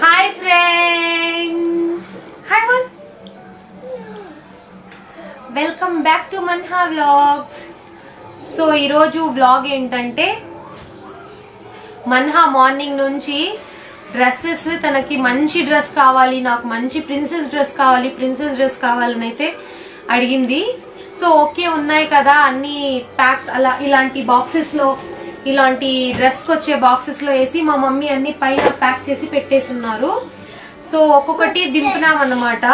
Hi friends hi one welcome back to Manha vlogs so ఈరోజు vlog ఏంటంటే Manha morning నుంచి dresses తనకి మంచి డ్రెస్ కావాలి నాకు మంచి ప్రిన్సెస్ డ్రెస్ కావాలి ప్రిన్సెస్ డ్రెస్ కావాలని అయితే అడిగింది. సో ఓకే ఉన్నాయి కదా అన్నీ ప్యాక్ అలా ఇలాంటి బాక్సెస్లో ఇలాంటి డ్రెస్కి వచ్చే బాక్సెస్లో వేసి మా మమ్మీ అన్ని పైన ప్యాక్ చేసి పెట్టేసి ఉన్నారు సో ఒక్కొక్కటి దింపినామన్నమాట.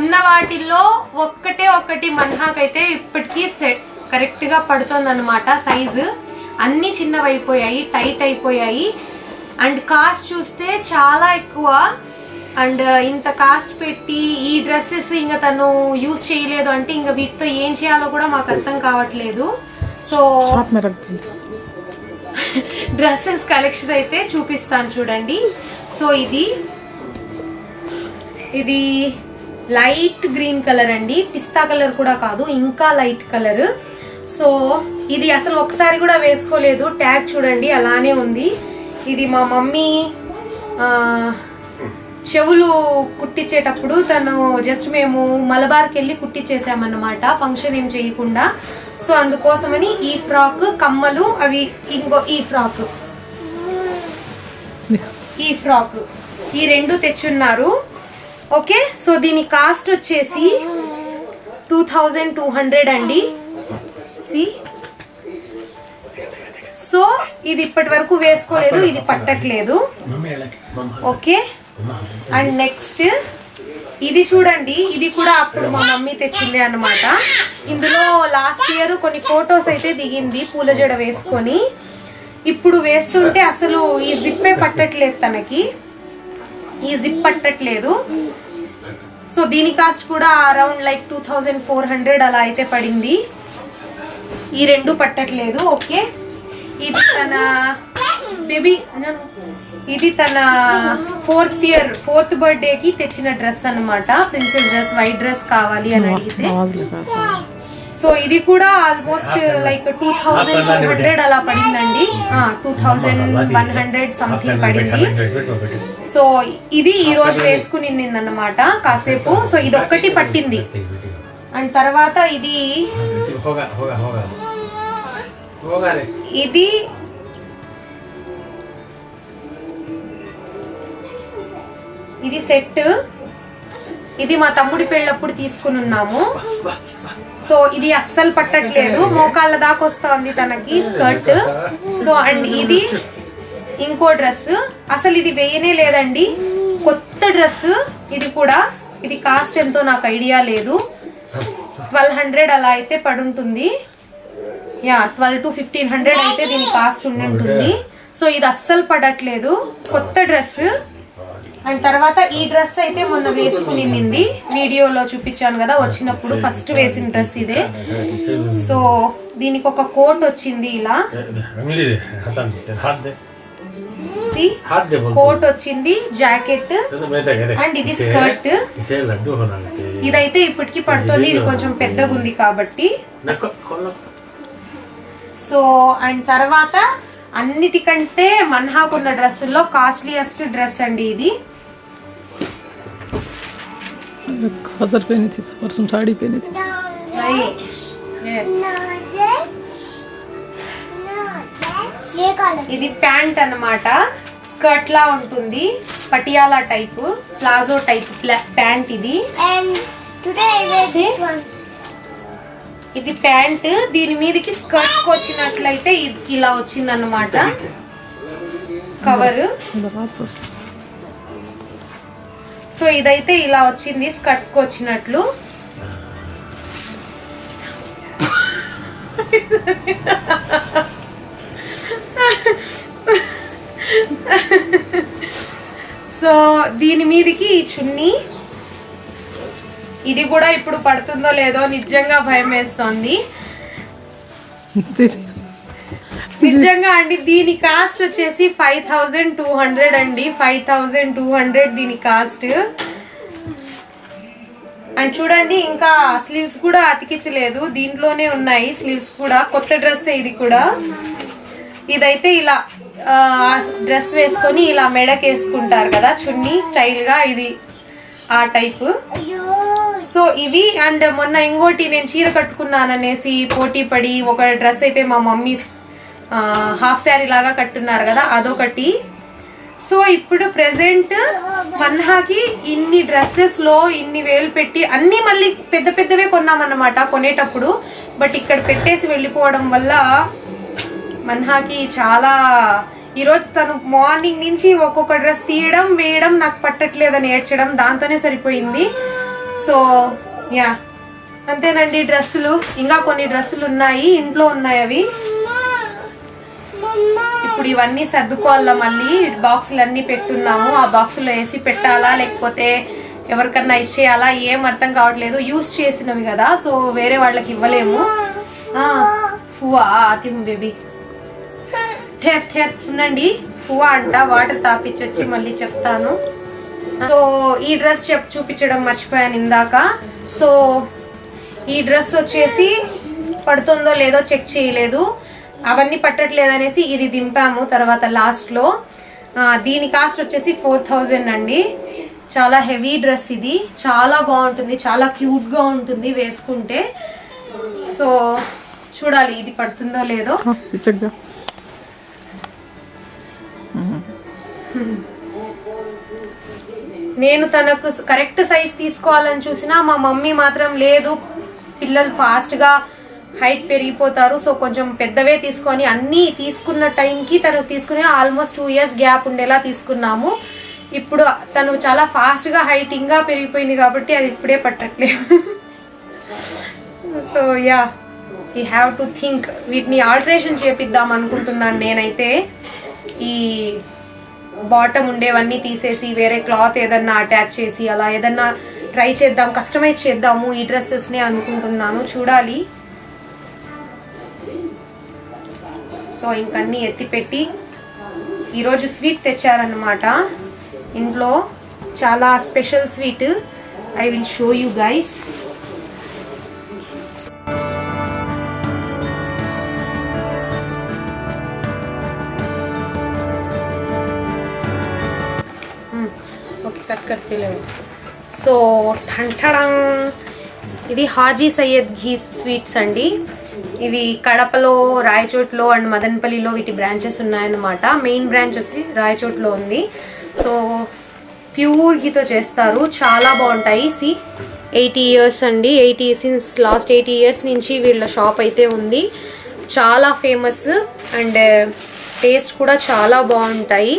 ఉన్న వాటిల్లో ఒక్కటే ఒక్కటి మన్హాకైతే ఇప్పటికీ సెట్ కరెక్ట్గా పడుతుందన్నమాట సైజు అన్నీ చిన్నవి అయిపోయాయి టైట్ అయిపోయాయి. అండ్ కాస్ట్ చూస్తే చాలా ఎక్కువ. అండ్ uh, ఇంత కాస్ట్ పెట్టి ఈ డ్రెస్సెస్ ఇంకా తను యూస్ చేయలేదు అంటే ఇంకా వీటితో ఏం చేయాలో కూడా మాకు అర్థం కావట్లేదు. సో డ్రెస్సెస్ కలెక్షన్ అయితే చూపిస్తాను చూడండి. సో ఇది ఇది లైట్ గ్రీన్ కలర్ అండి. పిస్తా కలర్ కూడా కాదు ఇంకా లైట్ కలర్. సో ఇది అసలు ఒకసారి కూడా వేసుకోలేదు. ట్యాగ్ చూడండి అలానే ఉంది. ఇది మా మమ్మీ చెవులు కుట్టించేటప్పుడు తను జస్ట్ మేము మలబార్కి వెళ్ళి కుట్టించేసామన్నమాట. ఫంక్షన్ ఏం చేయకుండా. సో అందుకోసమని ఈ ఫ్రాక్ కమ్మలు అవి ఇంకో ఈ ఫ్రాక్. ఈ ఫ్రాక్. ఈ రెండు తెచ్చున్నారు. ఓకే? సో దీని కాస్ట్ వచ్చేసి టూ థౌజండ్ టూ హండ్రెడ్ అండి. సి. సో ఇది ఇప్పటి వరకు వేసుకోలేదు ఇది పట్టట్లేదు. ఓకే? అండ్ నెక్స్ట్ ఇది చూడండి ఇది కూడా అప్పుడు మా మమ్మీ తెచ్చింది అన్నమాట. ఇందులో లాస్ట్ ఇయర్ కొన్ని ఫొటోస్ అయితే దిగింది పూల జడ వేసుకొని. ఇప్పుడు వేస్తుంటే అసలు ఈ జిప్పే పట్టట్లేదు తనకి. ఈ జిప్ పట్టట్లేదు. సో దీని కాస్ట్ కూడా around like two thousand four hundred అలా అయితే పడింది. ఈ రెండు పట్టట్లేదు ఓకే ఇది తన బేబీ ఇది తన ఫోర్త్ ఇయర్ ఫోర్త్ బర్త్డేకి తెచ్చిన డ్రెస్ అనమాట ప్రిన్సెస్ డ్రెస్ వైట్ డ్రెస్ కావాలి అని అడిగితే. సో ఇది కూడా almost like two thousand one hundred అలా పడిందండి. Two thousand one hundred something పడింది. సో ఇది ఈ రోజు వేసుకుని నిన్నమాట కాసేపు. సో ఇది ఒక్కటి పట్టింది. అండ్ తర్వాత ఇది ఇది ఇది సెట్. ఇది మా తమ్ముడి పెళ్ళప్పుడు తీసుకుని ఉన్నాము. సో ఇది అస్సలు పట్టట్లేదు. మోకాళ్ళ దాకా వస్తుంది తనకి స్కర్ట్. సో అండ్ ఇది ఇంకో డ్రెస్. అసలు ఇది వేయనే లేదండి. కొత్త డ్రెస్. ఇది కూడా ఇది కాస్ట్ ఎంతో నాకు ఐడియా లేదు. ట్వెల్వ్ హండ్రెడ్ అలా అయితే పడుంటుంది. Yeah twelve to fifteen hundred అయితే దీని కాస్ట్ ఉండి ఉంటుంది సో ఇది అస్సలు పడట్లేదు. కొత్త డ్రెస్. అండ్ తర్వాత ఈ డ్రెస్ అయితే మొన్న వేసుకునింది వీడియోలో చూపించాను కదా వచ్చినప్పుడు ఫస్ట్ వేసిన డ్రెస్ ఇదే. సో దీనికి ఒక కోట్ వచ్చింది ఇలా. కోట్ వచ్చింది జాకెట్ అండ్ ఇది స్కర్ట్. ఇదైతే ఇప్పటికి పడుతుంది ఇది కొంచెం పెద్దగా ఉంది కాబట్టి. సో అండ్ తర్వాత అన్నిటికంటే మన్హాకున్న డ్రెస్సుల్లో కాస్ట్లీయెస్ట్ డ్రెస్ అండి ఇది. गजर पहनी थी परसों साड़ी पहनी थी ये कलर ఇది ప్యాంట్ అన్నమాట స్కర్ట్ లా ఉంటుంది Patiala type palazzo type pant ఇది and today I wear this one. ఇది ప్యాంట్ దీని మీదకి స్కర్ట్ వచ్చినట్లయితే ఇది ఇలా వచ్చిందన్నమాట కవర్ लगा तो సో ఇదైతే ఇలా వచ్చింది స్కర్ట్ వచ్చినట్లు. సో దీని మీదకి ఈ చున్నీ. ఇది కూడా ఇప్పుడు పడుతుందో లేదో నిజంగా భయం వేస్తోంది. నిజంగా అండి దీని కాస్ట్ వచ్చేసి ఫైవ్ థౌజండ్ టూ హండ్రెడ్ అండి. ఫైవ్ థౌజండ్ టూ హండ్రెడ్ దీని కాస్ట్ అండ్ చూడండి ఇంకా స్లీవ్స్ కూడా అతికించలేదు. దీంట్లోనే ఉన్నాయి స్లీవ్స్ కూడా. కొత్త డ్రెస్ ఇది కూడా. ఇదైతే ఇలా డ్రెస్ వేసుకొని ఇలా మెడకి వేసుకుంటారు కదా చున్నీ స్టైల్గా ఇది ఆ టైపు సో ఇవి అండ్ మొన్న ఇంకోటి నేను చీర కట్టుకున్నాననేసి పోటీ పడి ఒక డ్రెస్ అయితే మా మమ్మీ హాఫ్ శారీ లాగా కట్టున్నారు కదా అదొకటి. సో ఇప్పుడు ప్రజెంట్ మన్హాకి ఇన్ని డ్రెస్సెస్లో ఇన్ని వేలు పెట్టి అన్నీ మళ్ళీ పెద్ద పెద్దవే కొన్నామన్నమాట కొనేటప్పుడు. బట్ ఇక్కడ పెట్టేసి వెళ్ళిపోవడం వల్ల మన్హాకి చాలా ఈరోజు తను మార్నింగ్ నుంచి ఒక్కొక్క డ్రెస్ తీయడం వేయడం నాకు పట్టట్లేదని ఏడ్చడం దాంతోనే సరిపోయింది. So yeah. అంతేనండి డ్రెస్సులు. ఇంకా కొన్ని డ్రెస్సులు ఉన్నాయి ఇంట్లో ఉన్నాయి అవి. ఇప్పుడు ఇవన్నీ సర్దుకోవాలా మళ్ళీ? బాక్సులు అన్నీ పెట్టున్నాము. ఆ బాక్సులో వేసి పెట్టాలా? లేకపోతే ఎవరికన్నా ఇచ్చేయాలా? ఏం అర్థం కావట్లేదు. యూస్ చేసినవి కదా సో వేరే వాళ్ళకి ఇవ్వలేము. ఫువా ఆతిమ్ బేబీ. ఠేర్ ఠేర్ ఉండండి. ఫువా అంట వాటర్ తాపించొచ్చి మళ్ళీ చెప్తాను. సో ఈ డ్రెస్ చెప్ చూపించడం మర్చిపోయాను ఇందాక. సో ఈ డ్రెస్ వచ్చేసి పడుతుందో లేదో చెక్ చేయలేదు. అవన్నీ పట్టట్లేదు అనేసి ఇది దింపాము. తర్వాత లాస్ట్లో దీని కాస్ట్ వచ్చేసి ఫోర్ థౌజండ్ అండి. చాలా హెవీ డ్రెస్ ఇది. చాలా బాగుంటుంది. చాలా క్యూట్గా ఉంటుంది వేసుకుంటే. సో చూడాలి ఇది పడుతుందో లేదో. నేను తనకు కరెక్ట్ సైజ్ తీసుకోవాలని చూసినా మా మమ్మీ మాత్రం లేదు. పిల్లలు ఫాస్ట్గా హైట్ పెరిగిపోతారు. సో కొంచెం పెద్దవే తీసుకొని అన్నీ తీసుకున్న టైంకి తను తీసుకునే ఆల్మోస్ట్ టూ ఇయర్స్ గ్యాప్ ఉండేలా తీసుకున్నాము. ఇప్పుడు తను చాలా ఫాస్ట్గా హైట్ ఇంకా పెరిగిపోయింది కాబట్టి అది ఇప్పుడే పట్టట్లేదు. So yeah I have to think వీటిని ఆల్టరేషన్ చేపిద్దాం అనుకుంటున్నాను నేనైతే. ఈ బాటమ్ ఉండేవన్నీ తీసేసి వేరే క్లాత్ ఏదన్నా అటాచ్ చేసి అలా ఏదన్నా ట్రై చేద్దాం కస్టమైజ్ చేద్దాము ఈ డ్రెస్సెస్ని అనుకుంటున్నాను. చూడాలి. సో ఇంకన్నీ ఎత్తిపెట్టి ఈరోజు స్వీట్ తెచ్చారనమాట ఇంట్లో చాలా special sweet. I will show you guys. Hmm. So ఠంఠడం ఇది హాజీ సయ్యద్ ఘీ స్వీట్స్ అండి. ఇవి కడపలో రాయచోట్లో అండ్ మదనపల్లిలో వీటి బ్రాంచెస్ ఉన్నాయన్నమాట. మెయిన్ బ్రాంచ్ వచ్చి రాయచోట్లో ఉంది. సో ప్యూర్ ఘీతో చేస్తారు. చాలా బాగుంటాయి. సి ఎయిటీ ఇయర్స్ అండి. Eighty since last eighty years నుంచి వీళ్ళ షాప్ అయితే ఉంది. చాలా ఫేమస్ అండ్ టేస్ట్ కూడా చాలా బాగుంటాయి.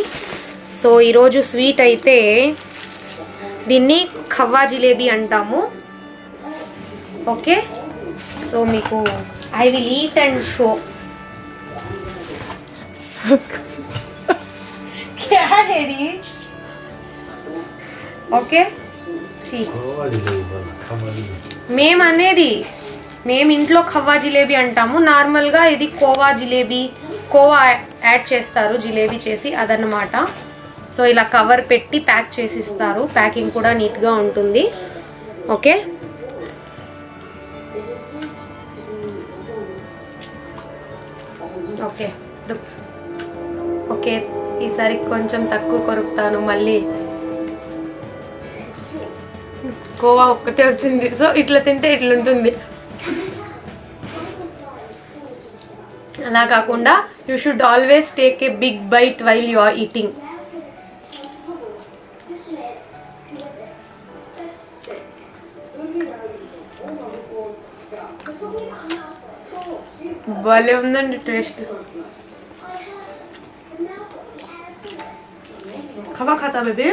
సో ఈరోజు స్వీట్ అయితే దీన్ని ఖవ్వా జిలేబీ అంటాము. ఓకే సో మీకు I will eat and show okay see మేము అనేది మేము ఇంట్లో ఖవ్వా జిలేబీ అంటాము. నార్మల్గా ఇది కోవా జిలేబీ కోవా యాడ్ చేస్తారు జిలేబీ చేసి అదన్నమాట. సో ఇలా కవర్ పెట్టి ప్యాక్ చేసి ఇస్తారు. ప్యాకింగ్ కూడా నీట్గా ఉంటుంది. ఓకే ఓకే ఓకే ఈసారి కొంచెం తక్కువ కొరుకుతాను మళ్ళీ. కోవా ఒక్కటే వచ్చింది. సో ఇట్లా తింటే ఇట్లుంటుంది. అలా కాకుండా you should always take a big bite while you are eating భలే ఉందండి టేస్ట్. కబా ఖాతా బేబీ.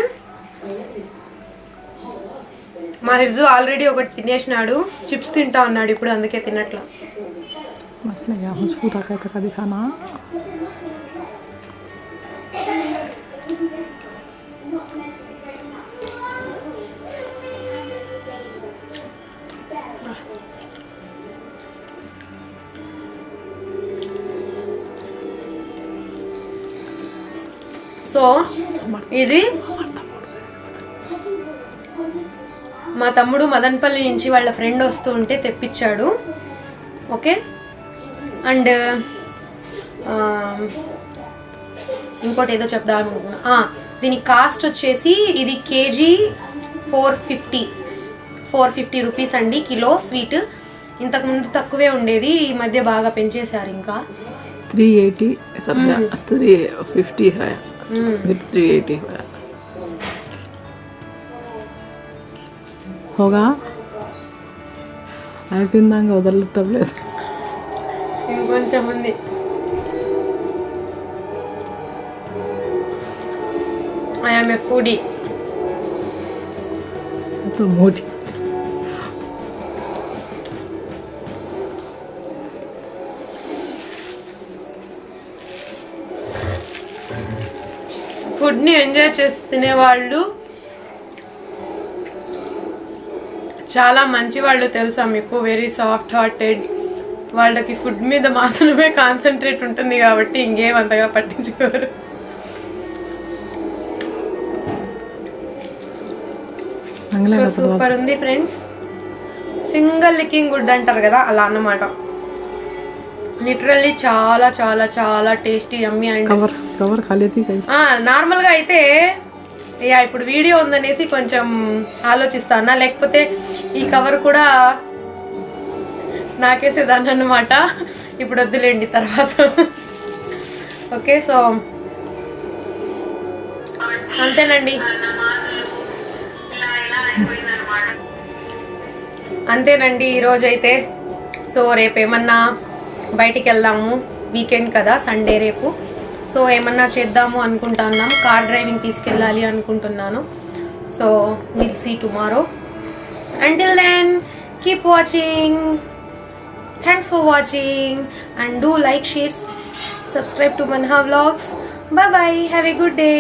మా హిబ్జు ఆల్రెడీ ఒకటి తినేసినాడు చిప్స్ తింటా ఉన్నాడు ఇప్పుడు అందుకే తినట్లా. మస్తు సో ఇది మా తమ్ముడు మదన్పల్లి నుంచి వాళ్ళ ఫ్రెండ్ వస్తూ ఉంటే తెప్పించాడు. ఓకే? అండ్ ఇంకోటి ఏదో చెప్దాం అనుకుంటున్నా. దీని కాస్ట్ వచ్చేసి ఇది KG four fifty. Four fifty rupees అండి కిలో స్వీట్. ఇంతకుముందు తక్కువే ఉండేది ఈ మధ్య బాగా పెంచేశారు ఇంకా. Three eighty three fifty fifty है మ్మ్. फिर थ्री एटी है होगा అయిపోయిందాక వదలటం లేదు ఇంకొంచెం ఉంది ఐఎమ్ ఏ ఫుడీ तो ఫుడ్ని ఎంజాయ్ చేసి తినేవాళ్ళు. చాలా మంచి వాళ్ళు తెలుసా మీకు? వెరీ సాఫ్ట్ హార్టెడ్ వాళ్ళకి ఫుడ్ మీద మాత్రమే కాన్సన్ట్రేట్ ఉంటుంది కాబట్టి ఇంకేం అంతగా పట్టించుకోరు. సూపర్ ఉంది ఫ్రెండ్స్. ఫింగర్ లికింగ్ గుడ్ అంటారు కదా అలా అన్నమాట. లిటరల్లీ చాలా చాలా చాలా టేస్టీ అమ్మి అండ్ కవర్గా నార్మల్గా అయితే అయ్యా ఇప్పుడు వీడియో ఉందనేసి కొంచెం ఆలోచిస్తానా? లేకపోతే ఈ కవర్ కూడా నాకేసేదాన్ని అనమాట ఇప్పుడు వద్దులేండి తర్వాత. ఓకే సో అంతేనండి. అంతేనండి ఈరోజైతే. సో రేపేమన్నా బయటికి వెళ్దాము వీకెండ్ కదా సండే రేపు. సో ఏమన్నా చేద్దాము అనుకుంటున్నాం కార్ డ్రైవింగ్ తీసుకెళ్ళాలి అనుకుంటున్నాను. So will see tomorrow. Until then keep watching thanks for watching and do like shares subscribe to Manha vlogs bye bye have a good day